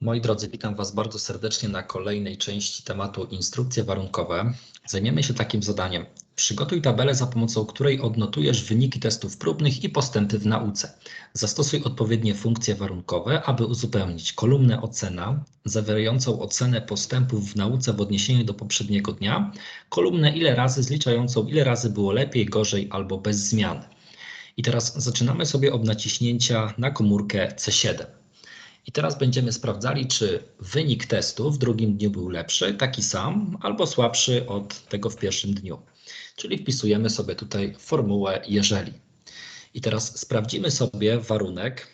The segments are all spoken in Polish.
Moi drodzy, witam Was bardzo serdecznie na kolejnej części tematu instrukcje warunkowe. Zajmiemy się takim zadaniem. Przygotuj tabelę, za pomocą której odnotujesz wyniki testów próbnych i postępy w nauce. Zastosuj odpowiednie funkcje warunkowe, aby uzupełnić kolumnę ocena, zawierającą ocenę postępów w nauce w odniesieniu do poprzedniego dnia, kolumnę ile razy zliczającą ile razy było lepiej, gorzej albo bez zmian. I teraz zaczynamy sobie od naciśnięcia na komórkę C7. I teraz będziemy sprawdzali, czy wynik testu w drugim dniu był lepszy, taki sam, albo słabszy od tego w pierwszym dniu. Czyli wpisujemy sobie tutaj formułę jeżeli. I teraz sprawdzimy sobie warunek,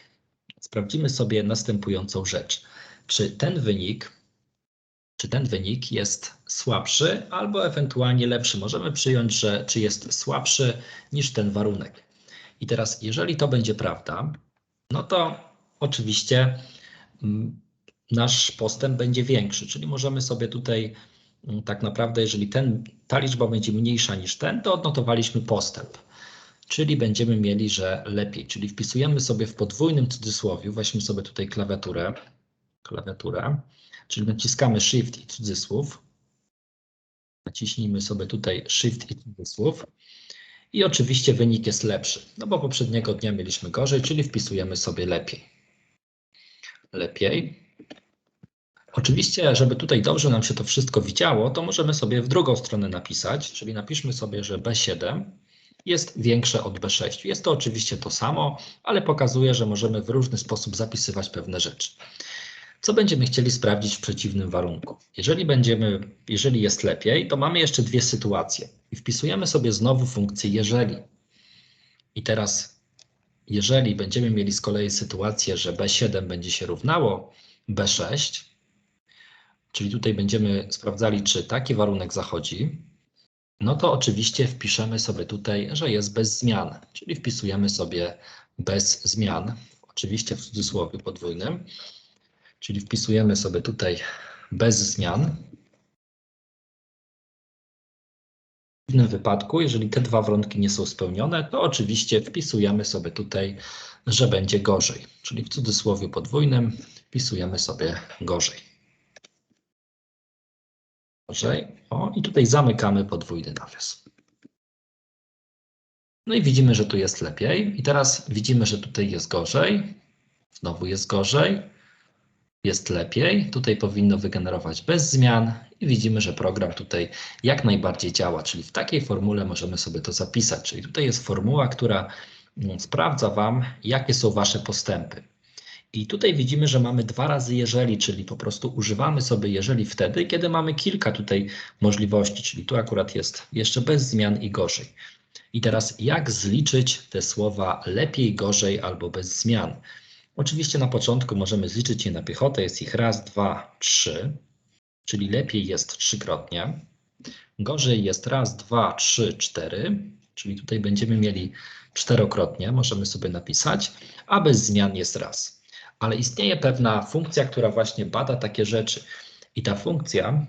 sprawdzimy sobie następującą rzecz. Czy ten wynik, czy ten wynik jest słabszy albo ewentualnie lepszy. Możemy przyjąć, że czy jest słabszy niż ten warunek. I teraz, jeżeli to będzie prawda, no to oczywiście nasz postęp będzie większy, czyli możemy sobie tutaj mm, tak naprawdę, jeżeli ten, ta liczba będzie mniejsza niż ten, to odnotowaliśmy postęp. Czyli będziemy mieli, że lepiej. Czyli wpisujemy sobie w podwójnym cudzysłowiu, weźmy sobie tutaj klawiaturę, klawiaturę, czyli naciskamy Shift i cudzysłów. Naciśnijmy sobie tutaj Shift i cudzysłów. I oczywiście wynik jest lepszy, no bo poprzedniego dnia mieliśmy gorzej, czyli wpisujemy sobie lepiej. Lepiej. Oczywiście, żeby tutaj dobrze nam się to wszystko widziało, to możemy sobie w drugą stronę napisać, czyli napiszmy sobie, że B7 jest większe od B6. Jest to oczywiście to samo, ale pokazuje, że możemy w różny sposób zapisywać pewne rzeczy. Co będziemy chcieli sprawdzić w przeciwnym warunku? Jeżeli, będziemy, jeżeli jest lepiej, to mamy jeszcze dwie sytuacje. I wpisujemy sobie znowu funkcję jeżeli. I teraz, jeżeli będziemy mieli z kolei sytuację, że B7 będzie się równało B6, czyli tutaj będziemy sprawdzali, czy taki warunek zachodzi, no to oczywiście wpiszemy sobie tutaj, że jest bez zmian, czyli wpisujemy sobie bez zmian, oczywiście w cudzysłowie podwójnym, czyli wpisujemy sobie tutaj bez zmian. Innym wypadku, jeżeli te dwa warunki nie są spełnione, to oczywiście wpisujemy sobie tutaj, że będzie gorzej, czyli w cudzysłowie podwójnym wpisujemy sobie gorzej. Gorzej. O, i tutaj zamykamy podwójny nawias. No i widzimy, że tu jest lepiej. I teraz widzimy, że tutaj jest gorzej. Znowu jest gorzej. Jest lepiej. Tutaj powinno wygenerować bez zmian. I widzimy, że program tutaj jak najbardziej działa. Czyli w takiej formule możemy sobie to zapisać. Czyli tutaj jest formuła, która mm, sprawdza Wam, jakie są Wasze postępy. I tutaj widzimy, że mamy dwa razy jeżeli, czyli po prostu używamy sobie jeżeli wtedy, kiedy mamy kilka tutaj możliwości, czyli tu akurat jest jeszcze bez zmian i gorzej. I teraz jak zliczyć te słowa lepiej, gorzej albo bez zmian? Oczywiście na początku możemy zliczyć je na piechotę, jest ich raz, dwa, trzy, czyli lepiej jest trzykrotnie. Gorzej jest raz, dwa, trzy, cztery, czyli tutaj będziemy mieli czterokrotnie, możemy sobie napisać, a bez zmian jest raz ale istnieje pewna funkcja, która właśnie bada takie rzeczy. I ta funkcja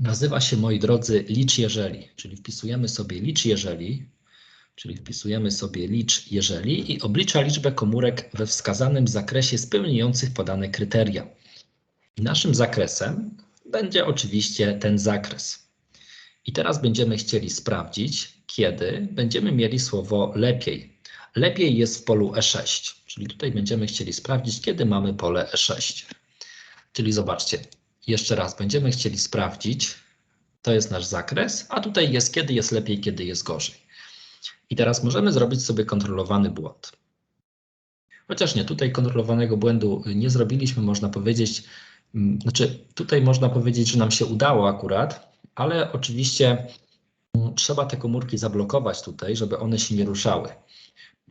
nazywa się, moi drodzy, licz jeżeli, czyli wpisujemy sobie licz jeżeli, czyli wpisujemy sobie licz jeżeli i oblicza liczbę komórek we wskazanym zakresie spełniających podane kryteria. Naszym zakresem będzie oczywiście ten zakres. I teraz będziemy chcieli sprawdzić, kiedy będziemy mieli słowo lepiej. Lepiej jest w polu E6. Czyli tutaj będziemy chcieli sprawdzić, kiedy mamy pole E6. Czyli zobaczcie, jeszcze raz, będziemy chcieli sprawdzić, to jest nasz zakres, a tutaj jest kiedy jest lepiej, kiedy jest gorzej. I teraz możemy zrobić sobie kontrolowany błąd. Chociaż nie, tutaj kontrolowanego błędu nie zrobiliśmy, można powiedzieć, mm, znaczy tutaj można powiedzieć, że nam się udało akurat, ale oczywiście mm, trzeba te komórki zablokować tutaj, żeby one się nie ruszały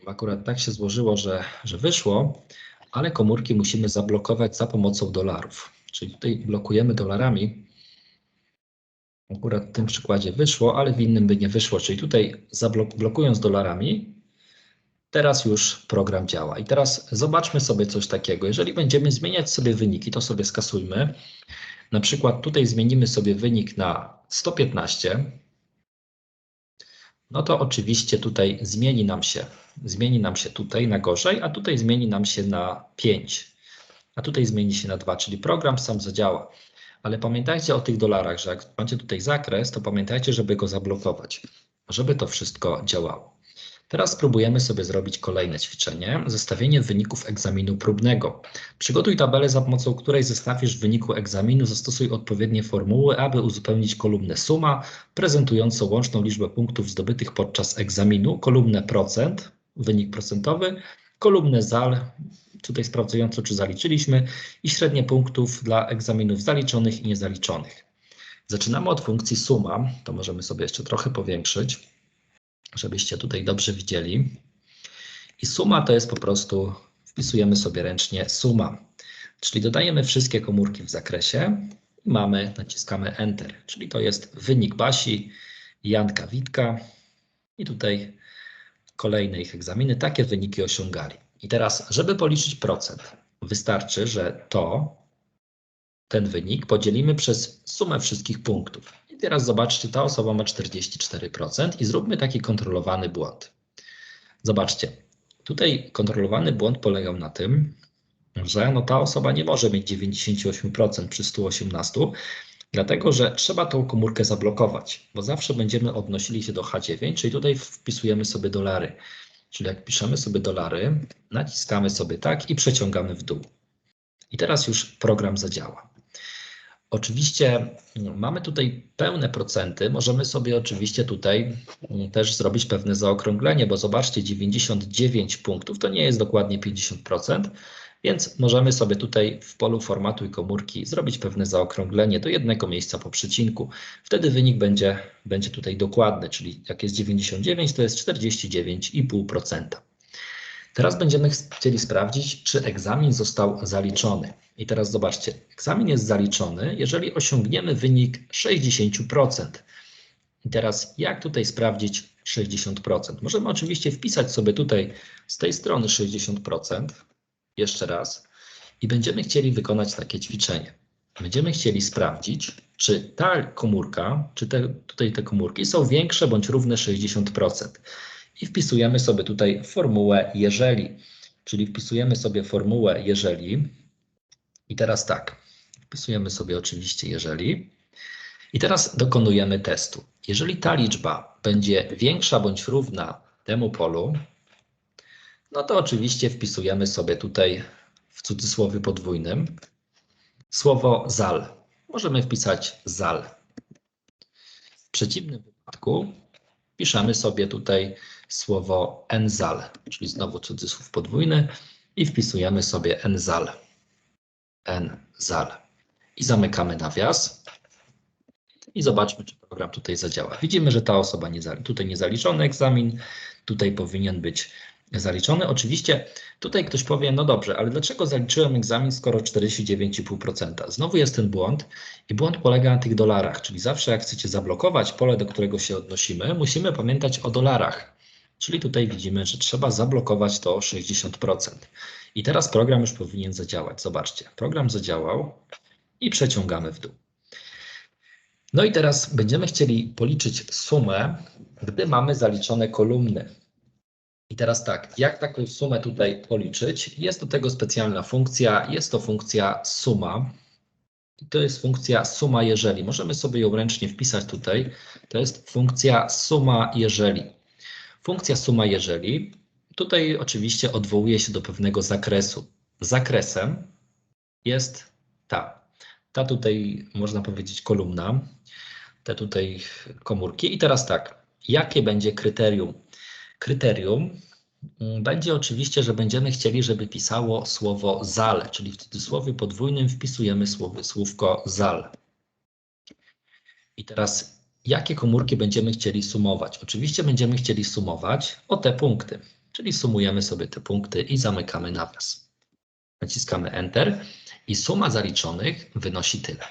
akurat tak się złożyło, że, że wyszło, ale komórki musimy zablokować za pomocą dolarów. Czyli tutaj blokujemy dolarami. Akurat w tym przykładzie wyszło, ale w innym by nie wyszło. Czyli tutaj zablokując dolarami, teraz już program działa. I teraz zobaczmy sobie coś takiego. Jeżeli będziemy zmieniać sobie wyniki, to sobie skasujmy. Na przykład tutaj zmienimy sobie wynik na 115, no to oczywiście tutaj zmieni nam się, zmieni nam się tutaj na gorzej, a tutaj zmieni nam się na 5. a tutaj zmieni się na 2, czyli program sam zadziała. Ale pamiętajcie o tych dolarach, że jak macie tutaj zakres, to pamiętajcie, żeby go zablokować, żeby to wszystko działało. Teraz spróbujemy sobie zrobić kolejne ćwiczenie, zestawienie wyników egzaminu próbnego. Przygotuj tabelę, za pomocą której zestawisz w wyniku egzaminu, zastosuj odpowiednie formuły, aby uzupełnić kolumnę suma, prezentującą łączną liczbę punktów zdobytych podczas egzaminu, kolumnę procent, wynik procentowy, kolumnę zal, tutaj sprawdzająco, czy zaliczyliśmy, i średnie punktów dla egzaminów zaliczonych i niezaliczonych. Zaczynamy od funkcji suma, to możemy sobie jeszcze trochę powiększyć, żebyście tutaj dobrze widzieli. I suma to jest po prostu, wpisujemy sobie ręcznie suma, czyli dodajemy wszystkie komórki w zakresie i mamy, naciskamy Enter, czyli to jest wynik Basi, Janka Witka i tutaj kolejne ich egzaminy, takie wyniki osiągali. I teraz, żeby policzyć procent, wystarczy, że to, ten wynik podzielimy przez sumę wszystkich punktów. I teraz zobaczcie, ta osoba ma 44% i zróbmy taki kontrolowany błąd. Zobaczcie, tutaj kontrolowany błąd polegał na tym, że no ta osoba nie może mieć 98% przy 118, dlatego że trzeba tą komórkę zablokować, bo zawsze będziemy odnosili się do H9, czyli tutaj wpisujemy sobie dolary. Czyli jak piszemy sobie dolary, naciskamy sobie tak i przeciągamy w dół. I teraz już program zadziała. Oczywiście no, mamy tutaj pełne procenty. Możemy sobie oczywiście tutaj mm, też zrobić pewne zaokrąglenie, bo zobaczcie, 99 punktów to nie jest dokładnie 50%, więc możemy sobie tutaj w polu formatu i komórki zrobić pewne zaokrąglenie do jednego miejsca po przecinku. Wtedy wynik będzie, będzie tutaj dokładny, czyli jak jest 99, to jest 49,5%. Teraz będziemy chcieli sprawdzić, czy egzamin został zaliczony. I teraz zobaczcie, egzamin jest zaliczony, jeżeli osiągniemy wynik 60%. I teraz jak tutaj sprawdzić 60%? Możemy oczywiście wpisać sobie tutaj z tej strony 60%, jeszcze raz, i będziemy chcieli wykonać takie ćwiczenie. Będziemy chcieli sprawdzić, czy ta komórka, czy te, tutaj te komórki są większe bądź równe 60%. I wpisujemy sobie tutaj formułę jeżeli. Czyli wpisujemy sobie formułę jeżeli. I teraz tak, wpisujemy sobie oczywiście jeżeli. I teraz dokonujemy testu. Jeżeli ta liczba będzie większa bądź równa temu polu, no to oczywiście wpisujemy sobie tutaj w cudzysłowie podwójnym słowo zal. Możemy wpisać zal. W przeciwnym wypadku piszemy sobie tutaj słowo enzal, czyli znowu cudzysłów podwójny i wpisujemy sobie enzal. Enzal. I zamykamy nawias. I zobaczmy, czy program tutaj zadziała. Widzimy, że ta osoba nie, tutaj nie zaliczony egzamin, tutaj powinien być zaliczony. Oczywiście tutaj ktoś powie, no dobrze, ale dlaczego zaliczyłem egzamin, skoro 49,5%? Znowu jest ten błąd i błąd polega na tych dolarach, czyli zawsze jak chcecie zablokować pole, do którego się odnosimy, musimy pamiętać o dolarach. Czyli tutaj widzimy, że trzeba zablokować to 60%. I teraz program już powinien zadziałać. Zobaczcie, program zadziałał i przeciągamy w dół. No i teraz będziemy chcieli policzyć sumę, gdy mamy zaliczone kolumny. I teraz tak, jak taką sumę tutaj policzyć? Jest do tego specjalna funkcja, jest to funkcja suma. I to jest funkcja suma jeżeli. Możemy sobie ją ręcznie wpisać tutaj. To jest funkcja suma jeżeli. Funkcja suma jeżeli. Tutaj oczywiście odwołuje się do pewnego zakresu. Zakresem jest ta. Ta tutaj można powiedzieć kolumna, te tutaj komórki. I teraz tak, jakie będzie kryterium kryterium mm, będzie oczywiście, że będziemy chcieli, żeby pisało słowo zal, czyli w cudzysłowie podwójnym wpisujemy słowo, słówko zal. I teraz jakie komórki będziemy chcieli sumować? Oczywiście będziemy chcieli sumować o te punkty, czyli sumujemy sobie te punkty i zamykamy nawias. Naciskamy Enter i suma zaliczonych wynosi tyle.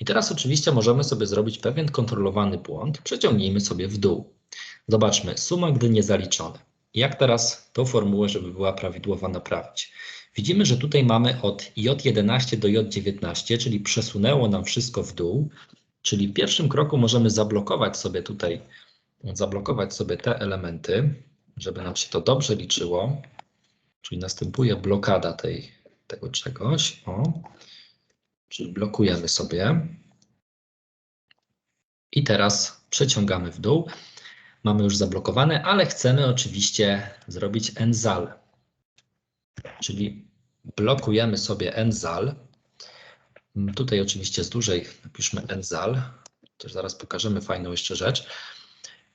I teraz oczywiście możemy sobie zrobić pewien kontrolowany błąd. Przeciągnijmy sobie w dół. Zobaczmy, suma gdy niezaliczone. Jak teraz tą formułę, żeby była prawidłowa, naprawić? Widzimy, że tutaj mamy od J11 do J19, czyli przesunęło nam wszystko w dół, czyli w pierwszym kroku możemy zablokować sobie tutaj, zablokować sobie te elementy, żeby nam się to dobrze liczyło, czyli następuje blokada tej, tego czegoś. O. Czyli blokujemy sobie. I teraz przeciągamy w dół. Mamy już zablokowane, ale chcemy oczywiście zrobić enzal. Czyli blokujemy sobie enzal. Tutaj oczywiście z dłużej napiszmy enzal. Też zaraz pokażemy fajną jeszcze rzecz.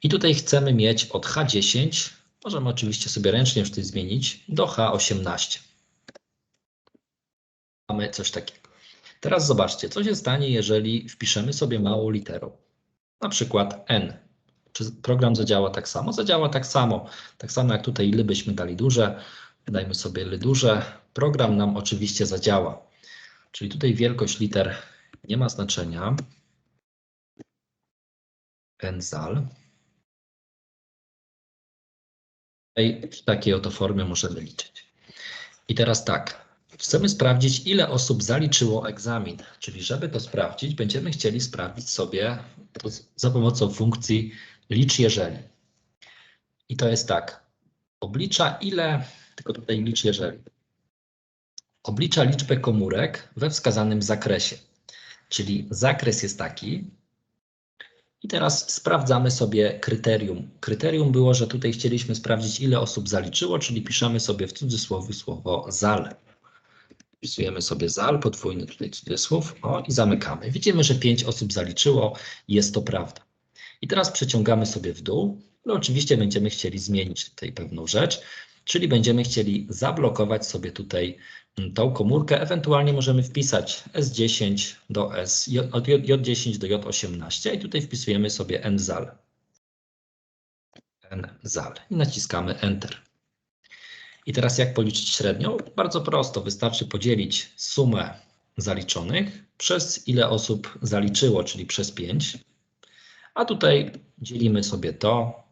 I tutaj chcemy mieć od H10, możemy oczywiście sobie ręcznie już tutaj zmienić, do H18. Mamy coś takiego. Teraz zobaczcie, co się stanie, jeżeli wpiszemy sobie małą literą. Na przykład N. Czy program zadziała tak samo? Zadziała tak samo. Tak samo jak tutaj ly byśmy dali duże, dajmy sobie ly duże. Program nam oczywiście zadziała. Czyli tutaj wielkość liter nie ma znaczenia. Enzal. W takiej oto formie możemy liczyć. I teraz tak, chcemy sprawdzić, ile osób zaliczyło egzamin. Czyli żeby to sprawdzić, będziemy chcieli sprawdzić sobie za pomocą funkcji licz jeżeli. I to jest tak, oblicza ile, tylko tutaj licz jeżeli. Oblicza liczbę komórek we wskazanym zakresie. Czyli zakres jest taki, i teraz sprawdzamy sobie kryterium. Kryterium było, że tutaj chcieliśmy sprawdzić, ile osób zaliczyło, czyli piszemy sobie w cudzysłowie słowo zal. Wpisujemy sobie zal, podwójny tutaj cudzysłów, o i zamykamy. Widzimy, że 5 osób zaliczyło, jest to prawda. I teraz przeciągamy sobie w dół, no oczywiście będziemy chcieli zmienić tutaj pewną rzecz, czyli będziemy chcieli zablokować sobie tutaj tą komórkę, ewentualnie możemy wpisać S10 do S, od J10 do J18 i tutaj wpisujemy sobie NZAL. NZAL i naciskamy Enter. I teraz jak policzyć średnią? Bardzo prosto, wystarczy podzielić sumę zaliczonych przez ile osób zaliczyło, czyli przez 5. A tutaj dzielimy sobie to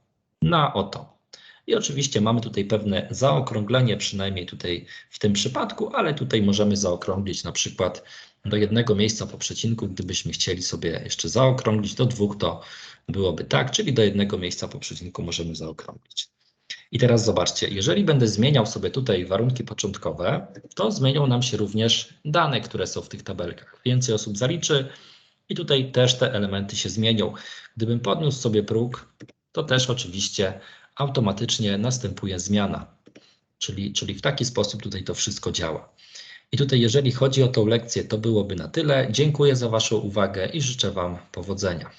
na oto. I oczywiście mamy tutaj pewne zaokrąglenie, przynajmniej tutaj w tym przypadku, ale tutaj możemy zaokrąglić na przykład do jednego miejsca po przecinku, gdybyśmy chcieli sobie jeszcze zaokrąglić, do dwóch to byłoby tak, czyli do jednego miejsca po przecinku możemy zaokrąglić. I teraz zobaczcie, jeżeli będę zmieniał sobie tutaj warunki początkowe, to zmienią nam się również dane, które są w tych tabelkach. Więcej osób zaliczy i tutaj też te elementy się zmienią. Gdybym podniósł sobie próg, to też oczywiście automatycznie następuje zmiana. Czyli, czyli w taki sposób tutaj to wszystko działa. I tutaj, jeżeli chodzi o tą lekcję, to byłoby na tyle. Dziękuję za Waszą uwagę i życzę Wam powodzenia.